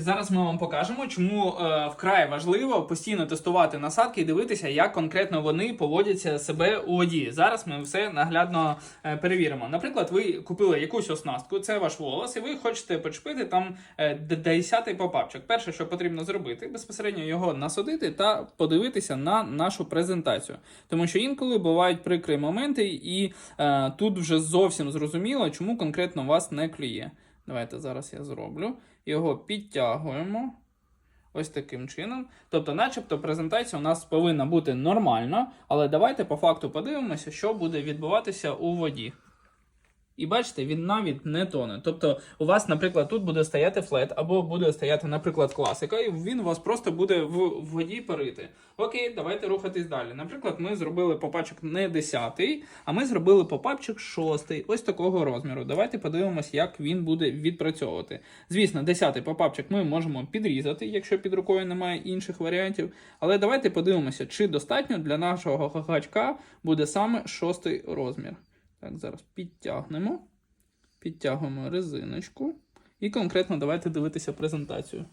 Зараз ми вам покажемо, чому е, вкрай важливо постійно тестувати насадки і дивитися, як конкретно вони поводяться себе у воді. Зараз ми все наглядно е, перевіримо. Наприклад, ви купили якусь оснастку, це ваш волос, і ви хочете почепити там е, д- 10-й попапчик. Перше, що потрібно зробити, безпосередньо його насадити та подивитися на нашу презентацію. Тому що інколи бувають прикрі моменти, і е, тут вже зовсім зрозуміло, чому конкретно вас не клює. Давайте зараз я зроблю. Його підтягуємо. Ось таким чином. Тобто, начебто, презентація у нас повинна бути нормальна, але давайте по факту подивимося, що буде відбуватися у воді. І бачите, він навіть не тоне. Тобто, у вас, наприклад, тут буде стояти флет, або буде стояти, наприклад, класика, і він у вас просто буде в воді парити. Окей, давайте рухатись далі. Наприклад, ми зробили попапчик не 10, а ми зробили попапчик 6, ось такого розміру. Давайте подивимось, як він буде відпрацьовувати. Звісно, 10 попапчик ми можемо підрізати, якщо під рукою немає інших варіантів. Але давайте подивимося, чи достатньо для нашого гачка буде саме 6 розмір. Так, зараз підтягнемо. Підтягуємо резиночку. І конкретно давайте дивитися презентацію.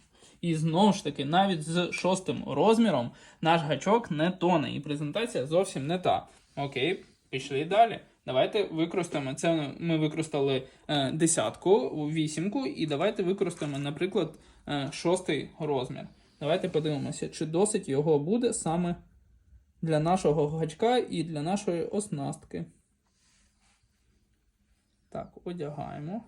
І знову ж таки, навіть з шостим розміром наш гачок не тоне, і презентація зовсім не та. Окей, пішли далі. Давайте використаємо це. Ми використали е, десятку, вісімку, і давайте використаємо, наприклад, е, шостий розмір. Давайте подивимося, чи досить його буде саме для нашого гачка і для нашої оснастки. Так, одягаємо.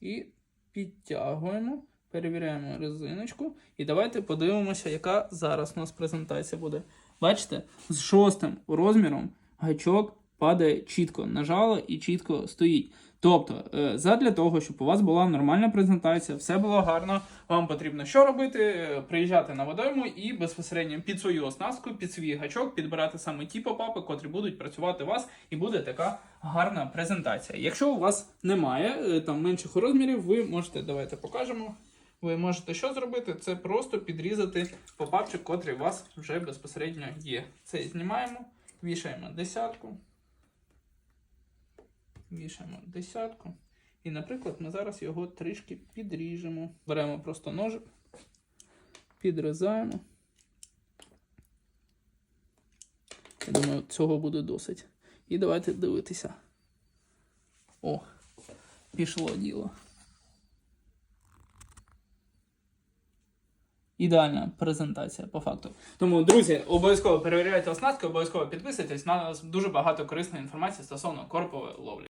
І підтягуємо, перевіряємо резиночку. І давайте подивимося, яка зараз у нас презентація буде. Бачите, з шостим розміром гачок падає чітко, нажало і чітко стоїть. Тобто, е, задля того, щоб у вас була нормальна презентація, все було гарно, вам потрібно що робити? Е, Приїжджати на водойму і безпосередньо під свою оснастку, під свій гачок підбирати саме ті попапи, котрі будуть працювати у вас, і буде така гарна презентація. Якщо у вас немає е, там менших розмірів, ви можете, давайте покажемо. Ви можете що зробити? Це просто підрізати попапчик, котрий у вас вже безпосередньо є. Це знімаємо, вішаємо десятку. Вішаємо десятку. І, наприклад, ми зараз його трішки підріжемо. Беремо просто ножик, підрізаємо. Я думаю, цього буде досить. І давайте дивитися. О, пішло діло. Ідеальна презентація по факту. Тому, друзі, обов'язково перевіряйте оснастки, обов'язково підписуйтесь. На нас дуже багато корисної інформації стосовно корпової ловлі.